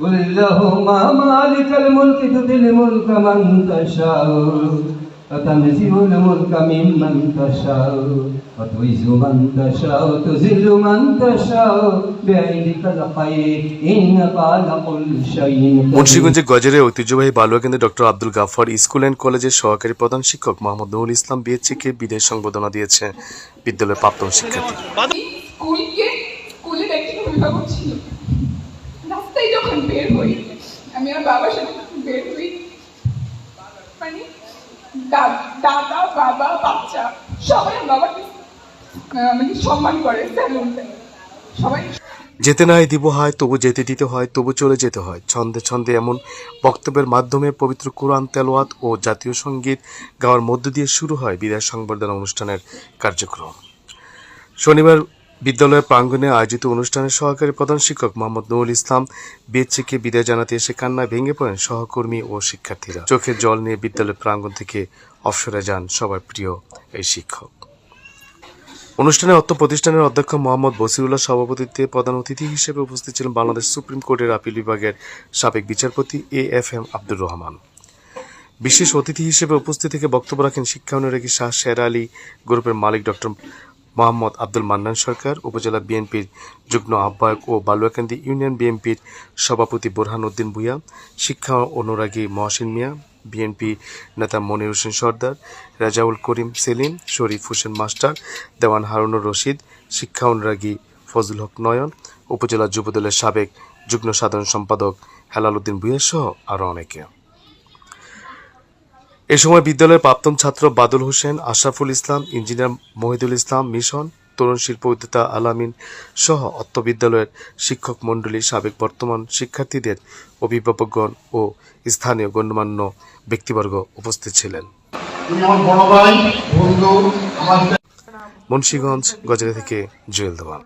قل اللهم مالك الملك تؤتي الملك من تشاء وتنزع الملك ممن تشاء وتعز من تشاء وتذل من تشاء بيدك الخير انك على كل شيء قدير মুন্সিগঞ্জের গজরের ঐতিহ্যবাহী বালুয়া কেন্দ্রে doctor Abdul Gaffar school and কলেজের সহকারী প্রধান শিক্ষক মোহাম্মদ নুরুল ইসলাম বিএচসিকে বিদায় সংবর্ধনা দিয়েছে বিদ্যালয়ের প্রাক্তন শিক্ষার্থী স্কুলকে স্কুলের একজন অভিভাবক ছিল রাস্তায় বের হই। আমি আমার বাবার সাথে বের হই। মানে দাদা, বাবা, বাচ্চা সবাই বাবাকে মানে সম্মান করে সবাই যেতে নাই দিব হয়, তবু যেতে দিতে হয়, তবু চলে যেতে হয়। ছন্দে ছন্দে এমন বক্তব্যের মাধ্যমে পবিত্র কোরআন তেলোয়াত ও জাতীয় সংগীত গাওয়ার মধ্য দিয়ে শুরু হয় বিদায় সংবর্ধনা অনুষ্ঠানের কার্যক্রম। শনিবার বিদ্যালয়ের প্রাঙ্গণে আয়োজিত অনুষ্ঠানে সহকারী প্রধান শিক্ষক মোহাম্মদ নুরুল ইসলাম বিএচসিকে বিদায় জানাতে এসে কান্নায় ভেঙে পড়েন সহকর্মী ও শিক্ষার্থীরা। চোখে জল নিয়ে বিদ্যালয়ের প্রাঙ্গণ থেকে অবসরে যান সবার প্রিয় এই শিক্ষক। অনুষ্ঠানে অর্থ প্রতিষ্ঠানের অধ্যক্ষ মোহাম্মদ বসিরুল্লাহ সভাপতিত্বে প্রধান অতিথি হিসেবে উপস্থিত ছিলেন বাংলাদেশ সুপ্রিম কোর্টের আপিল বিভাগের সাবেক বিচারপতি A F M Abdur Rahman. বিশেষ অতিথি হিসেবে উপস্থিত থেকে বক্তব্য রাখেন শিক্ষা অনুরাগী শাহ শের আলী, গ্রুপের মালিক ডক্টর মোহাম্মদ আব্দুল মান্নান সরকার, উপজেলা বিএনপির যুগ্ম আহ্বায়ক ও বালুয়াকান্দি ইউনিয়ন বিএনপির সভাপতি বোরহান উদ্দিন ভুইয়া, শিক্ষা অনুরাগী মহসিন মিয়া, বিএনপি নেতা মনির হোসেন সর্দার, রাজাউল করিম সেলিম, শরীফ হোসেন মাস্টার, দেওয়ান হারুনুর রশিদ, শিক্ষা অনুরাগী ফজল হক নয়ন, উপজেলা যুবদলের সাবেক যুগ্ম সাধারণ সম্পাদক হেলাল উদ্দিন ভুইয়া সহ আরও অনেকে। এ সময় বিদ্যালয়ের প্রাক্তন ছাত্র বাদল হোসেন আশরাফুল ইসলাম ইঞ্জিনিয়ার মহিদুল ইসলাম মিশন তরুণ শিল্প উদ্যোক্তা আলামিন সহ অত্ত বিদ্যালয়ের শিক্ষক মণ্ডলী সাবেক বর্তমান শিক্ষার্থীদের অভিভাবকগণ ও স্থানীয় গণ্যমান্য ব্যক্তিবর্গ উপস্থিত ছিলেন। মুন্সীগঞ্জ গজরা থেকে জুয়েল দেওয়ান।